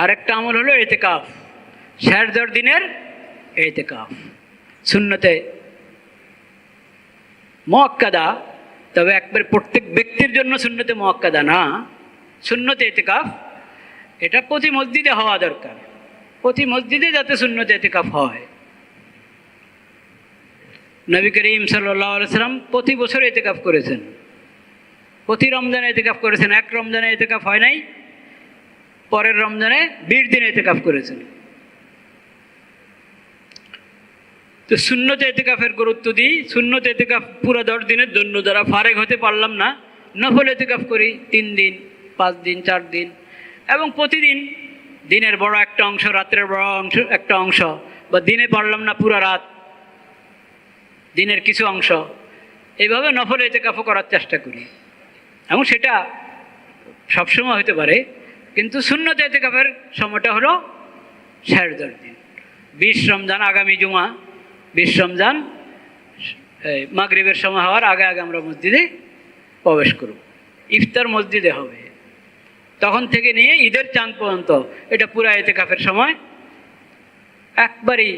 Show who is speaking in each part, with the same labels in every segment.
Speaker 1: আরেকটা আমল হলো এতেকাফ শেরদর দিনের এতেকাফ শূন্যতে মোয়াক্কাদা, তবে একবার প্রত্যেক ব্যক্তির জন্য শূন্যতে মোয়াক্কাদা না। শূন্যতে এতেকাফ এটা প্রতি মসজিদে হওয়া দরকার। প্রতি মসজিদে যাতে শূন্যতে এতেকাফ হয়। নবী করিম সাল্লাহ সাল্লাম প্রতি বছর এতেকাফ করেছেন। প্রতি রমজানে এতেকাফ করেছেন, এক রমজানে এতেকাফ হয় নাই। পরের রমজানে বিশ দিন এতেকাফ করেছেন। তো শূন্যতে এতেকাফের গুরুত্ব দিই। শূন্যতে এতেকাফ পুরো দশ দিনের জন্য যারা ফারেক হতে পারলাম না, নফল এতেকাফ করি তিন দিন, পাঁচ দিন, চার দিন। এবং প্রতিদিন দিনের বড় একটা অংশ, রাত্রের বড় অংশ, একটা অংশ, বা দিনে পারলাম না পুরো রাত, দিনের কিছু অংশ এইভাবে নফল এতেকাফও করার চেষ্টা করি। এবং সেটা সবসময় হতে পারে। কিন্তু শূন্যতে এতেকাফের সময়টা হলো ষাট দশ দিন বিশ রমজান আগামী জুমা, বিশ রমজান মাগরিবের সময় হওয়ার আগে আগে আমরা মসজিদে প্রবেশ করব। ইফতার মসজিদে হবে। তখন থেকে নিয়ে ঈদের চাঁদ পর্যন্ত এটা পুরা এতেকাফের সময়। একবারই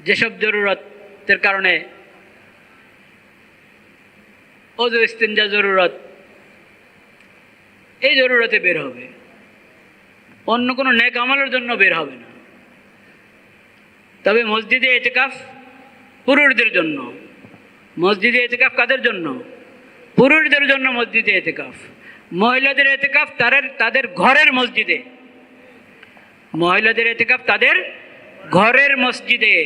Speaker 1: যেসব জরুরতের কারণে অজু, ইস্তিনজা জরুরত এই জরুরতে বের হবে। অন্য কোনো নেক আমলের জন্য বের হবে না। তবে মসজিদে এতেকাফ পুরুষদের জন্য, মসজিদে এতেকাফ কাদের জন্য? পুরুষদের জন্য মসজিদে এতেকাফ। মহিলাদের এতেকাফ তাদের তাদের ঘরের মসজিদে। মহিলাদের এতেকাফ তাদের ঘরের মসজিদে।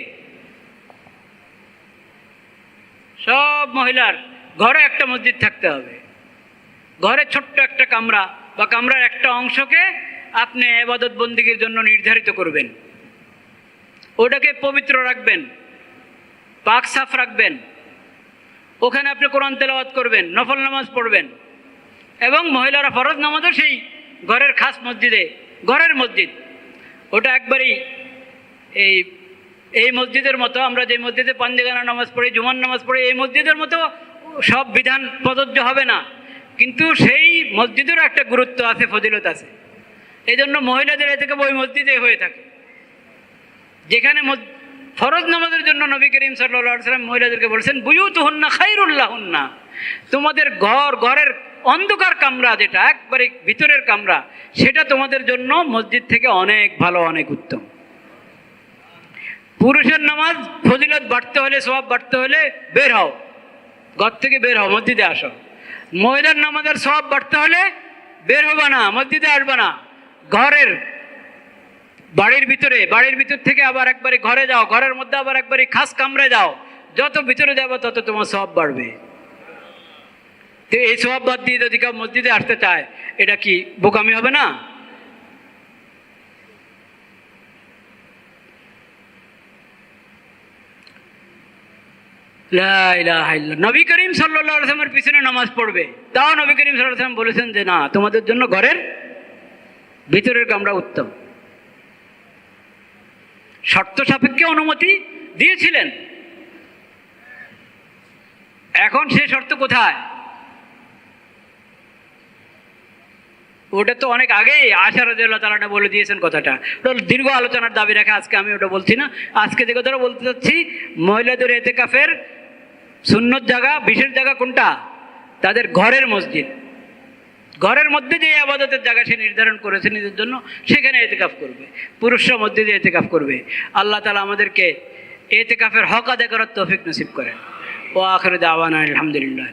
Speaker 1: সব মহিলার ঘরে একটা মসজিদ থাকতে হবে। ঘরে ছোট্ট একটা কামরা, বা কামরার একটা অংশকে আপনি এবাদত বন্দিগির জন্য নির্ধারিত করবেন। ওটাকে পবিত্র রাখবেন, পাক সাফ রাখবেন। ওখানে আপনি কোরআন তেলাওয়াত করবেন, নফল নামাজ পড়বেন। এবং মহিলারা ফরজ নামাজও সেই ঘরের খাস মসজিদে, ঘরের মসজিদ। ওটা একবারই এই এই মসজিদের মতো, আমরা যে মসজিদে পাঞ্জেগানা নামাজ পড়ি জুমান নামাজ পড়ি, এই মসজিদের মতো সব বিধান প্রযোজ্য হবে না। কিন্তু সেই মসজিদেরও একটা গুরুত্ব আছে, ফজিলত আছে। এই জন্য মহিলাদের থেকে ওই মসজিদে হয়ে থাকে। যেখানে ফরজ নামাজের জন্য নবী করিম সাল্লা সাল্লাম মহিলাদেরকে বলছেন হন্না খাইরুল্লাহ হন্না তোমাদের ঘর, ঘরের অন্ধকার কামরা যেটা, একবারে ভিতরের কামরা, সেটা তোমাদের জন্য মসজিদ থেকে অনেক ভালো, অনেক উত্তম। পুরুষের নামাজ ফজিলত বাড়তে হলে সব বাড়তে হলে বের হও। ঘর থেকে বের হও, মসজিদে আসো। মহিলার নামাজের সব বাড়তে হলে বের হবা না, মসজিদে আসবা না। ঘরের বাড়ির ভিতরে, বাড়ির ভিতর থেকে আবার একবারে ঘরে যাও, ঘরের মধ্যে আবার একবারে খাস কামড়ে যাও। যত ভিতরে যাব তত তোমার সব বাড়বে। তো এই সব বাদ দিয়ে যদি কেউ মসজিদে আসতে চায়, এটা কি বোকামি হবে না? নবী করিম সাল্লাহ আসলামের পিছনে নামাজ পড়বে। তাও নবী করিম সাল্লাম বলেছেন যে, না, তোমাদের জন্য ঘরের ভিতরের কামরা উত্তম। শর্ত সাপেক্ষে অনুমতি দিয়েছিলেন। এখন সে শর্ত কোথায়? ওটা তো অনেক আগেই আশা রাজিয়াল্লাহ তালাটা বলে দিয়েছেন কথাটা। ওটা দীর্ঘ আলোচনার দাবি রাখে, আজকে আমি ওটা বলছি না। আজকে যে কথাটা বলতে চাচ্ছি মহিলাদের এতে কাফের সুন্নত জায়গা, বিশেষ জায়গা কোনটা? তাদের ঘরের মসজিদ। ঘরের মধ্যে যে আবাদতের জায়গা সে নির্ধারণ করেছে নিজের জন্য, সেখানে এতেকাফ করবে। পুরুষরা মসজিদে এতেকাফ করবে। আল্লাহ তালা আমাদেরকে এতেকাফের হক আদায় করার তৌফিক নসিব করেন। ও আখরে দাওয়ান আলহামদুলিল্লাহ